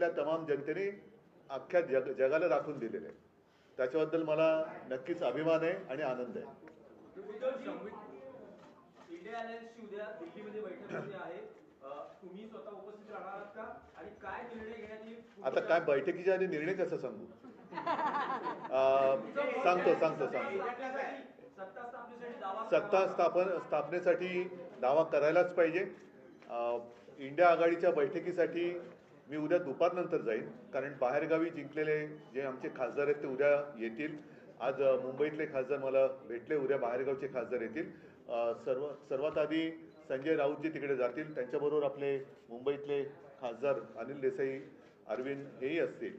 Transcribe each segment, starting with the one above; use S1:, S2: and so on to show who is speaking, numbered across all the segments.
S1: देशातल्या तमाम जनतेने अख्ख्या जग जगाला दाखवून दिलेलं आहे. त्याच्याबद्दल मला नक्कीच अभिमान आहे आणि आनंद आहे.
S2: आणि
S1: आता काय बैठकीच्या आधी निर्णय कसं सांगू? सांगतो सांगतो सांगतो.
S2: सत्ता स्थापनेसाठी दावा
S1: सत्ता स्थापन स्थापनेसाठी दावा करायलाच पाहिजे. इंडिया आघाडीच्या बैठकीसाठी मी उद्या दुपारनंतर जाईन. कारण बाहेरगावी जिंकलेले जे आमचे खासदार आहेत ते उद्या येतील. आज मुंबईतले खासदार मला भेटले उद्या बाहेरगावचे खासदार येतील. सर्व सर्वात आधी संजय राऊतजी तिकडे जातील. त्यांच्याबरोबर आपले मुंबईतले खासदार अनिल देसाई अरविंद हेही असतील.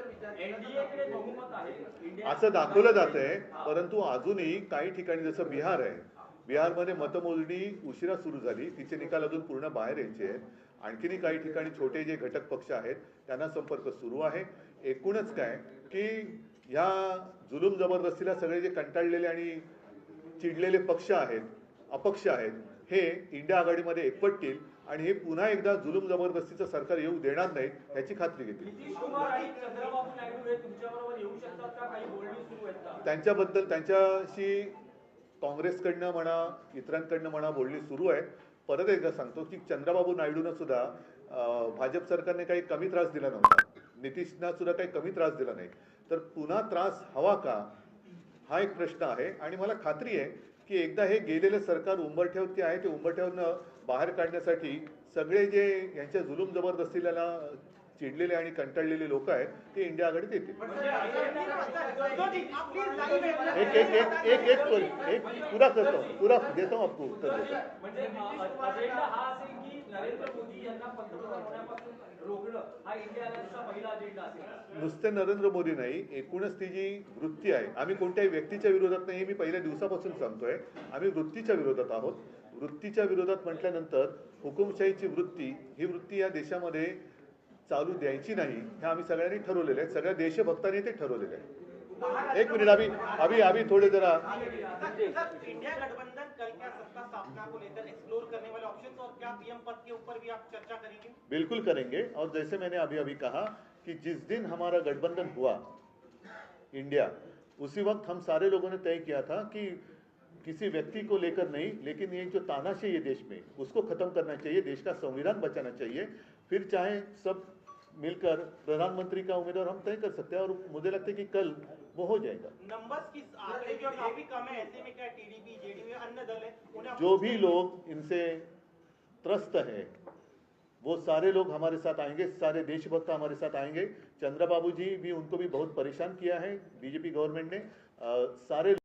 S1: असं दाखवलं जात आहे परंतु अजूनही काही ठिकाणी जसं बिहार आहे बिहारमध्ये मतमोजणी उशिरा सुरू झाली. तिचे निकाल अजून पूर्ण बाहेर यायचे आहेत. आणखीनही काही ठिकाणी छोटे जे घटक पक्ष आहेत त्यांना संपर्क सुरू आहे. एकूणच काय की ह्या जुलूम जबरदस्तीला सगळे जे कंटाळलेले आणि चिडलेले पक्ष आहेत अपक्ष आहेत हे इंडिया आघाडीमध्ये एकवटतील आणि हे पुन्हा एकदा जुलूम जबरदस्तीचं सरकार येऊ देणार नाहीत याची खात्री घेतील.
S2: हे
S1: त्यांच्याबद्दल त्यांच्याशी काँग्रेसकडनं म्हणा इतरांकडनं म्हणा बोलणी सुरू आहेत. परत एकदा सांगतो की चंद्रबाबू नायडूनं सुद्धा भाजप सरकारने काही कमी त्रास दिला नव्हता. नितीशना सुद्धा काही कमी त्रास दिला नाही. तर पुन्हा त्रास हवा का? हा एक प्रश्न आहे. आणि मला खात्री आहे की एकदा हे गेलेलं सरकार उंबरठ्यावरती आहे ते उंबरठ्यावरनं बाहेर काढण्यासाठी सगळे जे यांच्या जुलूम जबरदस्तीला चिडलेले आणि कंटाळलेले लोक आहेत ते इंडिया आघाडीत येतील. एक एक एक एक एक एक पुरा करतो. पुरा देतो आपको उत्तर देतो.
S2: म्हणजे
S1: नुसते नरेंद्र मोदी नाही एकूणच ती जी वृत्ती आहे आम्ही कोणत्याही व्यक्तीच्या विरोधात नाही हे मी पहिल्या दिवसापासून सांगतोय. आम्ही वृत्तीच्या विरोधात आहोत. वृत्तीच्या विरोधात म्हटल्यानंतर हुकुमशाहीची वृत्ती ही वृत्ती या देशामध्ये चालू द्यायची नाही हे आम्ही सगळ्यांनी ठरवलेलं आहे. सगळ्या देशभक्तांनी ते ठरवलेलं आहे. एक मिनिट अभी अभी अभी थोड़े जरा. बिल्कुल करेंगे। और जैसे मैंने अभी अभी कहा कि जिस दिन हमारा गठबंधन हुआ इंडिया उसी वक्त हम सारे लोगों ने तय किया था कि किसी व्यक्ति को लेकर नहीं लेकिन ये जो तानाशाही है देश में उसको खत्म करना चाहिए देश का संविधान बचाना चाहिए। फिर चाहे सब मिलकर प्रधानमंत्री का उम्मीदवार हम तय कर सकते हैं और मुझे लगता है कि कल वो हो जाएगा।
S3: नंबर्स की आंकड़े जो काफ़ी कम है ऐसे में क्या टीडीपी जेडीयू अन्य दल है
S1: जो भी लोग इनसे त्रस्त है वो सारे लोग हमारे साथ आएँगे सारे देशभक्त हमारे साथ आएँगे। चंद्रबाबू जी भी उनको भी बहुत परेशान किया है बीजेपी गवर्नमेंट ने अ, सारे